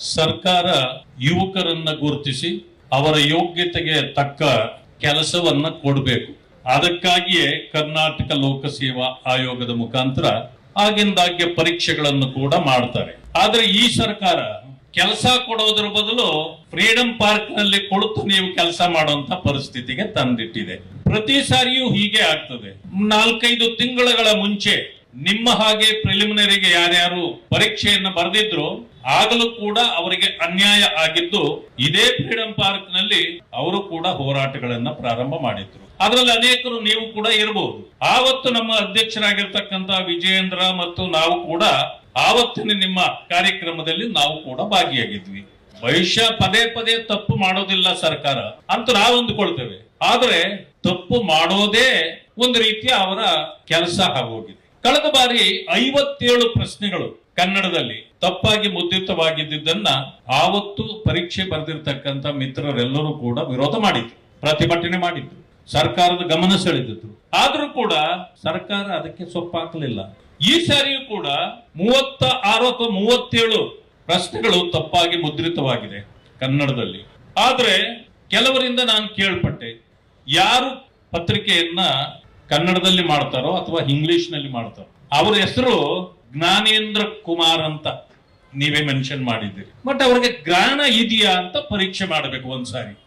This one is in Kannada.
ಸರ್ಕಾರ ಯುವಕರನ್ನ ಗುರುತಿಸಿ ಅವರ ಯೋಗ್ಯತೆಗೆ ತಕ್ಕ ಕೆಲಸವನ್ನ ಕೊಡಬೇಕು. ಅದಕ್ಕಾಗಿಯೇ ಕರ್ನಾಟಕ ಲೋಕಸೇವಾ ಆಯೋಗದ ಮುಖಾಂತರ ಆಗಿಂದಾಗ್ಗೆ ಪರೀಕ್ಷೆಗಳನ್ನು ಕೂಡ ಮಾಡ್ತಾರೆ. ಆದ್ರೆ ಈ ಸರ್ಕಾರ ಕೆಲಸ ಕೊಡೋದ್ರ ಬದಲು ಫ್ರೀಡಂ ಪಾರ್ಕ್ನಲ್ಲಿ ಕುಳಿತು ನೀವು ಕೆಲಸ ಮಾಡುವಂತ ಪರಿಸ್ಥಿತಿಗೆ ತಂದಿಟ್ಟಿದೆ. ಪ್ರತಿ ಸಾರಿಯೂ ಹೀಗೆ ಆಗ್ತದೆ. ನಾಲ್ಕೈದು ತಿಂಗಳುಗಳ ಮುಂಚೆ ನಿಮ್ಮ ಹಾಗೆ ಪ್ರಿಲಿಮಿನರಿಗೆ ಯಾರ್ಯಾರು ಪರೀಕ್ಷೆಯನ್ನು ಬರೆದಿದ್ರು, ಆಗಲೂ ಕೂಡ ಅವರಿಗೆ ಅನ್ಯಾಯ ಆಗಿದ್ದು, ಇದೇ ಫ್ರೀಡಂ ಪಾರ್ಕ್ನಲ್ಲಿ ಅವರು ಕೂಡ ಹೋರಾಟಗಳನ್ನ ಪ್ರಾರಂಭ ಮಾಡಿದ್ರು. ಅದರಲ್ಲಿ ಅನೇಕರು ನೀವು ಕೂಡ ಇರಬಹುದು ಆವತ್ತು ನಮ್ಮ ಅಧ್ಯಕ್ಷರಾಗಿರ್ತಕ್ಕಂತ ವಿಜಯೇಂದ್ರ ಮತ್ತು ನಾವು ಕೂಡ ಆವತ್ತಿನ ನಿಮ್ಮ ಕಾರ್ಯಕ್ರಮದಲ್ಲಿ ನಾವು ಕೂಡ ಭಾಗಿಯಾಗಿದ್ವಿ. ಭವಿಷ್ಯ ಪದೇ ಪದೇ ತಪ್ಪು ಮಾಡೋದಿಲ್ಲ ಸರ್ಕಾರ ಅಂತ ನಾವು ಅಂದುಕೊಳ್ತೇವೆ. ಆದ್ರೆ ತಪ್ಪು ಮಾಡೋದೇ ಒಂದು ರೀತಿಯ ಅವರ ಕೆಲಸ ಆಗೋಗಿದೆ. ಕಳೆದ ಬಾರಿ ಐವತ್ತೇಳು ಪ್ರಶ್ನೆಗಳು ಕನ್ನಡದಲ್ಲಿ ತಪ್ಪಾಗಿ ಮುದ್ರಿತವಾಗಿದ್ದನ್ನ ಆವತ್ತು ಪರೀಕ್ಷೆ ಬರೆದಿರ್ತಕ್ಕಂಥ ಮಿತ್ರರೆಲ್ಲರೂ ಕೂಡ ವಿರೋಧ ಮಾಡಿದ್ರು, ಪ್ರತಿಭಟನೆ ಮಾಡಿದ್ರು, ಸರ್ಕಾರದ ಗಮನ ಸೆಳೆದಿದ್ರು. ಆದ್ರೂ ಕೂಡ ಸರ್ಕಾರ ಅದಕ್ಕೆ ಸೊಪ್ಪಾಕಲಿಲ್ಲ ಈ ಸಾರಿಯೂ ಕೂಡ ಮೂವತ್ತ ಆರು ಅಥವಾ ಮೂವತ್ತೇಳು ಪ್ರಶ್ನೆಗಳು ತಪ್ಪಾಗಿ ಮುದ್ರಿತವಾಗಿದೆ ಕನ್ನಡದಲ್ಲಿ. ಆದ್ರೆ ಕೆಲವರಿಂದ ನಾನು ಕೇಳ್ಪಟ್ಟೆ, ಯಾರು ಪತ್ರಿಕೆಯನ್ನ ಕನ್ನಡದಲ್ಲಿ ಮಾಡ್ತಾರೋ ಅಥವಾ ಇಂಗ್ಲಿಷ್ನಲ್ಲಿ ಮಾಡ್ತಾರೋ. ಅವರ ಹೆಸರು ಜ್ಞಾನೇಂದ್ರ ಕುಮಾರ್ ಅಂತ ನೀವೇ ಮೆನ್ಷನ್ ಮಾಡಿದ್ದೀರಿ. ಬಟ್ ಅವ್ರಿಗೆ ಜ್ಞಾನ ಇದೆಯಾ ಅಂತ ಪರೀಕ್ಷೆ ಮಾಡಬೇಕು ಒಂದ್ಸಾರಿ.